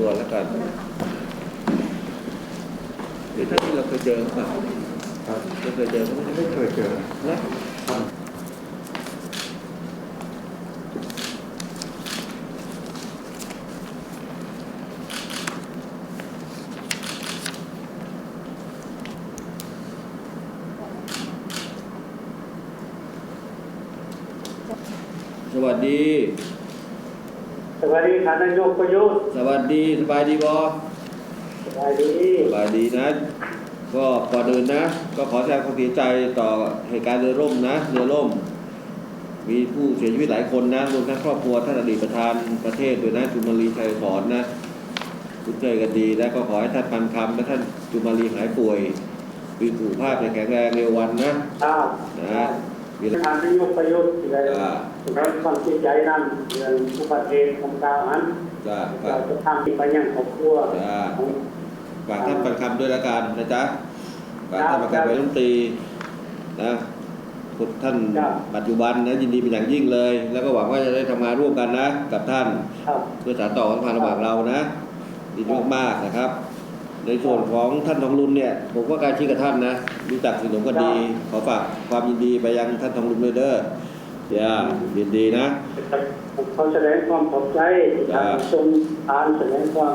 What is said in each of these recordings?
ตัวแล้วกันเดี๋ยวที่เราเคยเจอเปล่าครับเราเคยเจอไหมไม่เคยเจอนะสวัสดี สวัสดีท่านนายกประยุทธ์สวัสดีสบายดีบอสบายดีสบายดีนะ ก็ก่อนอื่นนะ ก็ขอแสดงความเสียใจต่อเหตุการณ์เรือล่มนะเรือล่ม มีผู้เสียชีวิตหลายคนนะรวมทั้งครอบครัวท่านอดีตประธานประเทศด้วยนะจุมารีชัยสอนนะคุ้นเคยกันดีและก็ขอให้ท่านปันคำและท่านจุมารีหายป่วยมีสุขภาพแข็งแรงเร็ววันนะครับนะ มีท่านนายกประยุทธ์ที่ได้จ้าแสดงความเสียใจนั่นเรื่องอุบัติเหตุของดาวนั้นจ้าเราจะทำที่ไปยังครอบครัวจ้าของฝากท่านปันคำด้วยละกันนะจ๊ะฝากท่านปันคำไปรุ่งตรีนะคุณท่านครับปัจจุบันนะยินดีเป็นอย่างยิ่งเลย แล้วก็หวังว่าจะได้ทำงานร่วมกันนะ กับท่านครับเพื่อสานต่อสัมพันธ์ระหว่างเรานะดีมากๆนะครับ ในส่วนของท่านทองรุนเนี่ยผมก็ใกล้ชิดกับท่านนะรู้จักสนิทกันดีขอฝากความยินดีไปยังท่านทองรุนด้วยเด้ออย่ายินดีนะเขาแสดงความขอบใจครัทางบชมทานแสดงความ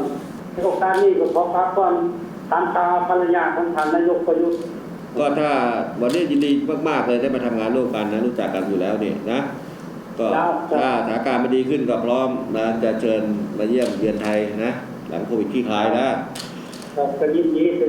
ในโอกาสนี้ก็ขอฝากความตามตาภรรยาของท่านนายกประยุทธ์ก็ถ้าวันนี้ยินดีมากๆเลยได้มาทำงานร่วมกันนะรู้จักกันอยู่แล้วเนี่ยนะก็ถ้าสถานการณ์มันดีขึ้นก็พร้อมนะจะเชิญมาเยี่ยมเยียนไทยนะ หลังโควิดคลี่คลายนะ ก็ยินดีเ